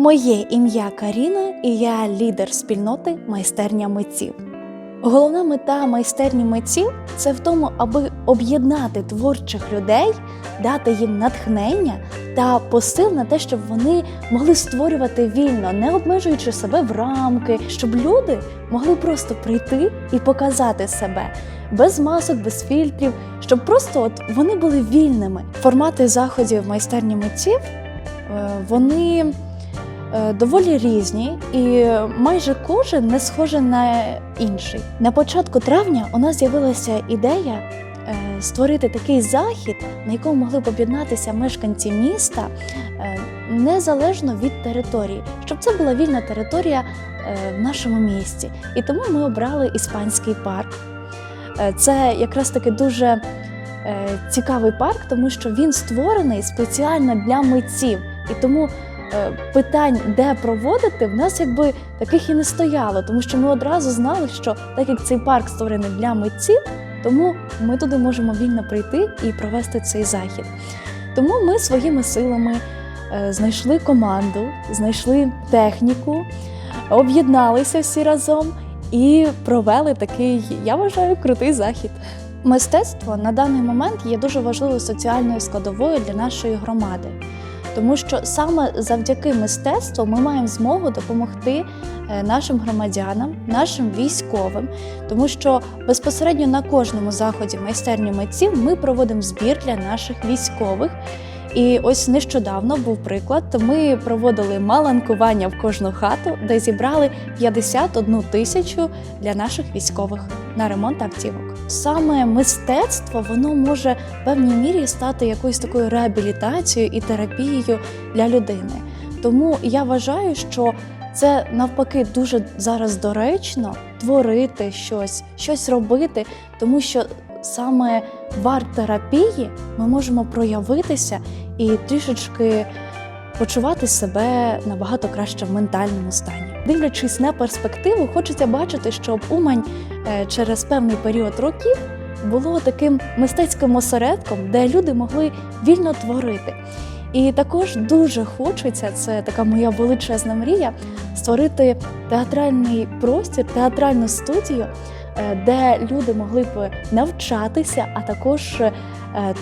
Моє ім'я Каріна і я лідер спільноти майстерня митців. Головна мета майстерні митців це в тому, аби об'єднати творчих людей, дати їм натхнення та посил на те, щоб вони могли створювати вільно, не обмежуючи себе в рамки, щоб люди могли просто прийти і показати себе без масок, без фільтрів, щоб просто от вони були вільними. Формати заходів майстерні митців е, вони доволі різні, і майже кожен не схожий на інший. На початку травня у нас з'явилася ідея е, створити такий захід, на якому могли б об'єднатися мешканці міста е, незалежно від території, щоб це була вільна територія е, в нашому місті. І тому ми обрали іспанський парк. Е, Це якраз таки дуже е, цікавий парк, тому що він створений спеціально для митців. І тому е, питань, де проводити, в нас якби таких і не стояло, тому що ми одразу знали, що так як цей парк створений для митців, тому ми туди можемо вільно прийти і провести цей захід. Тому ми своїми силами е, знайшли команду, знайшли техніку, об'єдналися всі разом і провели такий, я вважаю, крутий захід. Мистецтво на даний момент є дуже важливою соціальною складовою для нашої громади, тому що саме завдяки мистецтву ми маємо змогу допомогти е, нашим громадянам, нашим військовим, тому що безпосередньо на кожному заході майстерні митців ми проводимо збір для наших військових. І ось нещодавно був приклад. Ми проводили маланкування в кожну хату, де зібрали 51 тисячу для наших військових на ремонт автівок. Саме мистецтво воно може в певній мірі стати якоюсь такою реабілітацією і терапією для людини. Тому я вважаю, що це навпаки дуже зараз доречно творити щось, щось робити, тому що саме в арт-терапії ми можемо проявитися і трішечки почувати себе набагато краще в ментальному стані. Дивлячись на перспективу, хочеться бачити, щоб Умань е, через певний період років було таким мистецьким осередком, де люди могли вільно творити. І також дуже хочеться, це така моя величезна мрія, створити театральний простір, театральну студію, е, де люди могли б навчатися, а також е,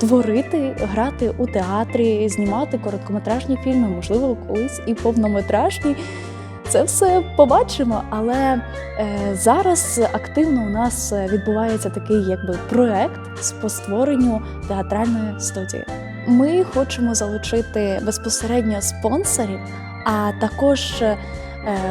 творити, грати у театрі, знімати короткометражні фільми, можливо, колись і повнометражні. Це все побачимо, але е, зараз активно у нас відбувається такий якби проект з по створенню театральної студії. Ми хочемо залучити безпосередньо спонсорів, а також е,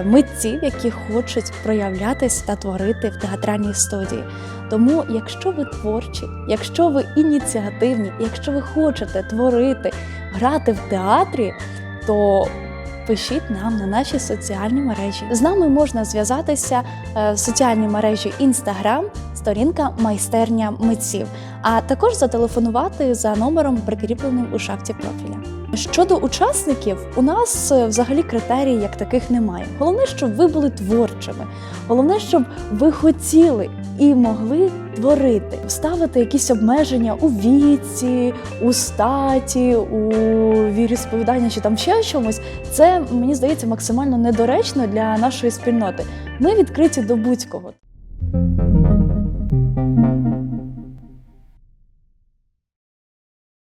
митців, які хочуть проявлятись та творити в театральній студії. Тому, якщо ви творчі, якщо ви ініціативні, якщо ви хочете творити, грати в театрі, то пишіть нам на наші соціальні мережі. З нами можна зв'язатися е, в соціальній мережі Instagram, сторінка майстерня митців, а також зателефонувати за номером, прикріпленим у шапці профіля. Щодо учасників, у нас е, взагалі критерій як таких немає. Головне, щоб ви були творчими. Головне, щоб ви хотіли і могли творити, ставити якісь обмеження у віці, у статі, у віросповіданні чи там ще чомусь. Це мені здається максимально недоречно для нашої спільноти. Ми відкриті до будь-кого.